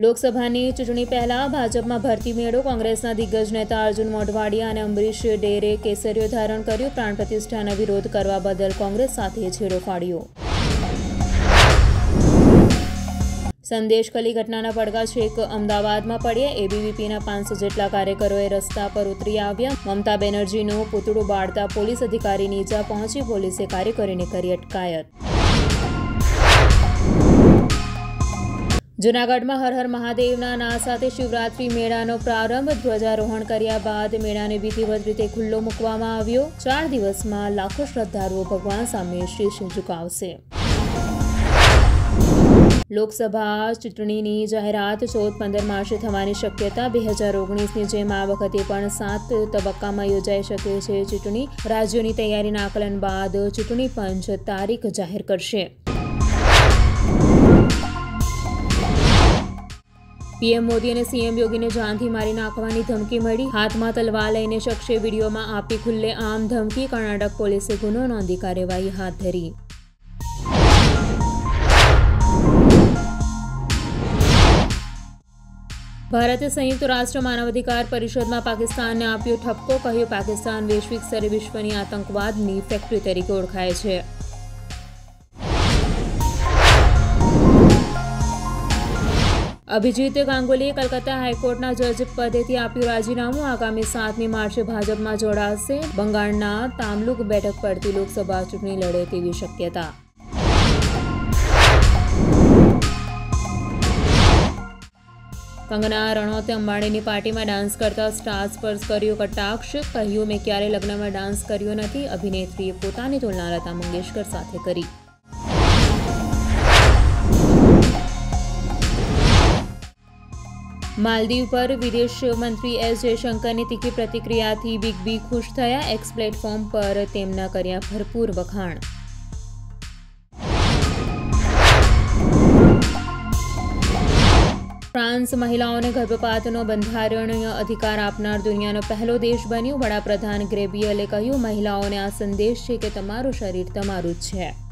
લોકસભાની ચૂંટણી પહેલા ભાજપમાં ભરતી મેળો કોંગ્રેસના દિગ્ગજ નેતા અર્જુન મોઢવાડિયા અને અંબરીશ ડેરે કેસરીઓ ધારણ કર્યું. પ્રાણ પ્રતિષ્ઠાનો વિરોધ કરવા બદલ કોંગ્રેસ સાથે છેડો ફાડ્યો. સંદેશ કલી ઘટનાના પડઘા છેક અમદાવાદમાં પડ્યા. એબીવીપીના પાંચસો જેટલા કાર્યકરોએ રસ્તા પર ઉતરી આવ્યા. મમતા બેનર્જીનું પૂતળું બાળતા પોલીસ અધિકારીની ઇજા પહોંચી પોલીસે કાર્યકરોને કરી અટકાયત. જૂનાગઢમાં હર હર મહાદેવના ના સાથે શિવરાત્રી મેળાનો પ્રારંભ ધ્વજારોહણ કર્યા બાદ મેળાને વિધિવત રીતે ખુલ્લો મૂકવામાં આવ્યો. ચાર દિવસમાં લાખો શ્રદ્ધાળુઓ ભગવાન સામે શીશ ઝુકાવશે લોકસભા ચૂંટણીની જાહેરાત ચૌદ પંદર માર્ચે થવાની શક્યતા બે હજાર ઓગણીસની જેમ આ વખતે પણ સાત તબક્કામાં યોજાઈ શકે છે ચૂંટણી. રાજ્યોની તૈયારીના આકલન બાદ ચૂંટણી પંચ તારીખ જાહેર કરશે. પીએમ મોદી અને સીએમ યોગીને જાનથી મારી નાખવાની ધમકી મળી. હાથમાં તલવાર લઈને શખ્સે વિડીયોમાં આપી ખુલ્લે આમ ધમકી. કર્ણાટક પોલીસે ગુનો નોંધી કાર્યવાહી હાથ ધરી. ભારતે સંયુક્ત રાષ્ટ્ર માનવાધિકાર પરિષદમાં પાકિસ્તાનને આપ્યો ઠપકો, કહ્યું, પાકિસ્તાન વૈશ્વિક સ્તરે વિશ્વની આતંકવાદની ફેક્ટરી તરીકે ઓળખાય છે. અભિજીત ગાંગુલીએ કલકત્તા હાઈકોર્ટના જજ પદેથી આપ્યું રાજીનામું. આગામી સાતમી માર્ચે ભાજપમાં જોડાશે બંગાળના તામલુક બેઠક પરથી લોકસભા ચૂંટણી લડે તેવી શક્યતા. કંગના રણોતે અંબાણીની પાર્ટીમાં ડાન્સ કરતા સ્ટાર્સ પર કર્યો કટાક્ષ. કહ્યું, મેં ક્યારેય લગ્નમાં ડાન્સ કર્યો નથી. અભિનેત્રીએ પોતાની તુલના લતા મંગેશકર સાથે કરી. માલદીવ પર વિદેશ મંત્રી એસ જયશંકરની તીખી પ્રતિક્રિયાથી બિગ બી ખુશ થયા. એક્સ પ્લેટફોર્મ પર તેમના કર્યા ભરપૂર વખાણ. ફ્રાન્સ મહિલાઓને ગર્ભપાતનો બંધારણીય અધિકાર આપનાર દુનિયાનો પહેલો દેશ બન્યો. વડાપ્રધાન ગ્રેબિયલે કહ્યું, મહિલાઓને આ સંદેશ છે કે તમારું શરીર તમારું જ છે.